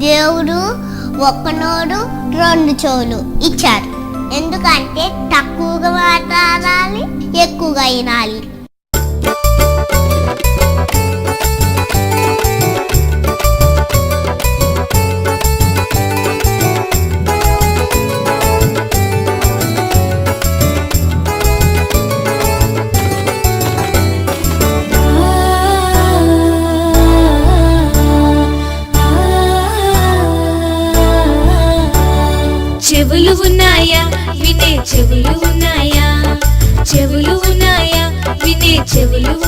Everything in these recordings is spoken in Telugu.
దేవుడు ఒక్కనోడు రెండు చోలు ఇచ్చారు ఎందుకంటే తక్కువగా మాట్లాడాలి ఎక్కువగా వినాలి. చెవులు ఉన్నాయా? చెవులు ఉన్నాయా? వినే చెవులు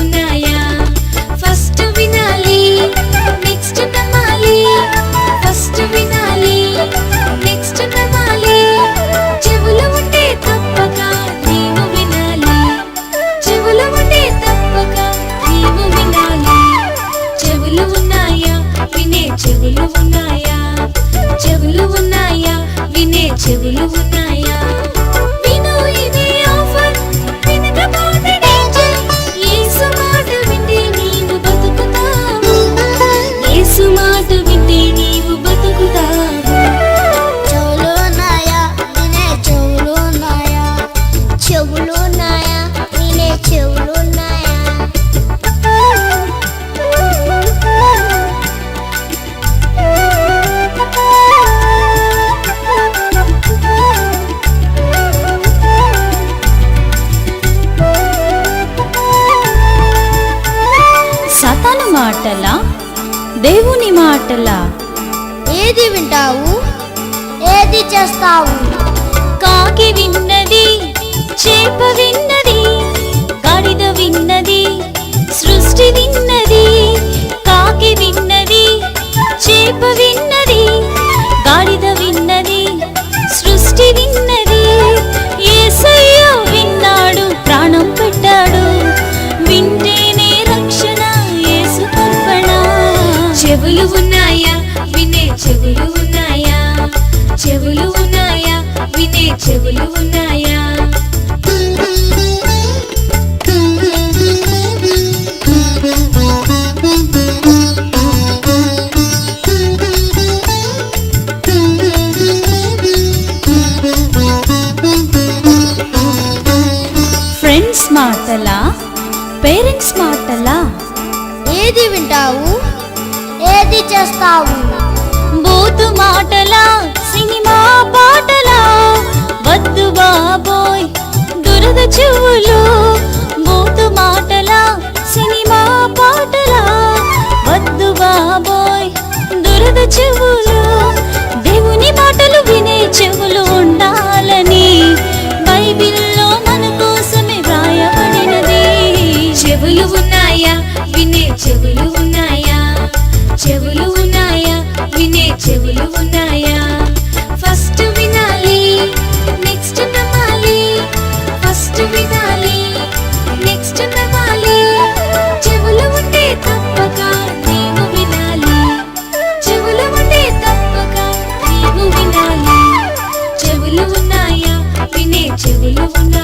మాటల? దేవుని మాటల? ఏది వింటావు? ఏది చేస్తావు? కాకి విన్నది చేప విన్నది కడిద విన్నది సృష్టి విన్నది కాకి విన్నది చేప పేరెంట్స్ మాటలా? ఏది వింటావు? ఏది చేస్తావు? బూతు మాటలా సినిమా పాటలా? వద్దు బాబోయ్ దురద చెవులు মনা